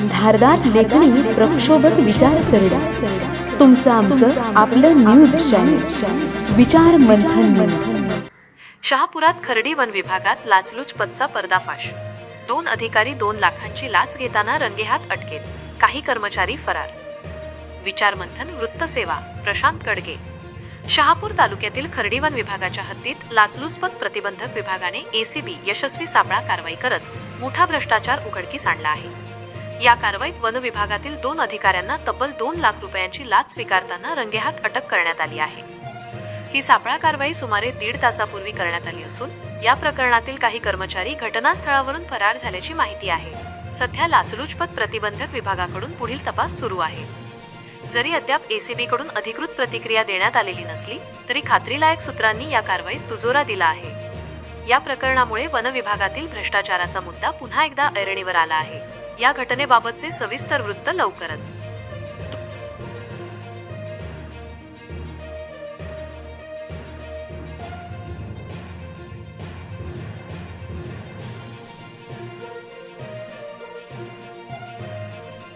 धारदार लेखणी प्रक्षोभक विचारसरणी. तुमचं आमचं आपलं news channel Vichar Manthan news शहापुरात Khardi वन विभागात लाचलुचपतचा पर्दाफाश. दोन अधिकारी दोन लाखांची लाच घेताना रंगेहात अटकेत. काही कर्मचारी फरार. विचारमंथन वृत्तसेवा प्रशांत गडगे शहापूर तालुक्यातील खर्डी वन विभागाच्या हद्दीत लाचलुचपत प्रतिबंधक विभागाने एसीबी यशस्वी सापळा कारवाई करत मोठा भ्रष्टाचार उघडकीस आणला आहे. या कारवाईत वन विभागातील दोन अधिकाऱ्यांना तब्बल दोन लाख रुपयांची लाच स्वीकारताना रंगेहात अटक करण्यात आली आहे. ही सापळा कारवाई सुमारे दीड तासापूर्वी करण्यात आली असून या प्रकरणातील काही कर्मचारी घटनास्थळावरून फरार झाल्याची माहिती आहे. सध्या लाचलुचपत प्रतिबंधक विभागाकडून पुढील तपास सुरू आहे. जरी अद्याप एसीबी कडून अधिकृत प्रतिक्रिया देण्यात आलेली नसली तरी खात्रीलायक सूत्रांनी या कारवाईस दुजोरा दिला आहे. या प्रकरणामुळे वन विभागातील भ्रष्टाचाराचा मुद्दा पुन्हा एकदा ऐरणीवर आला आहे. या घटनेबाबतचे सविस्तर वृत्त लवकरच.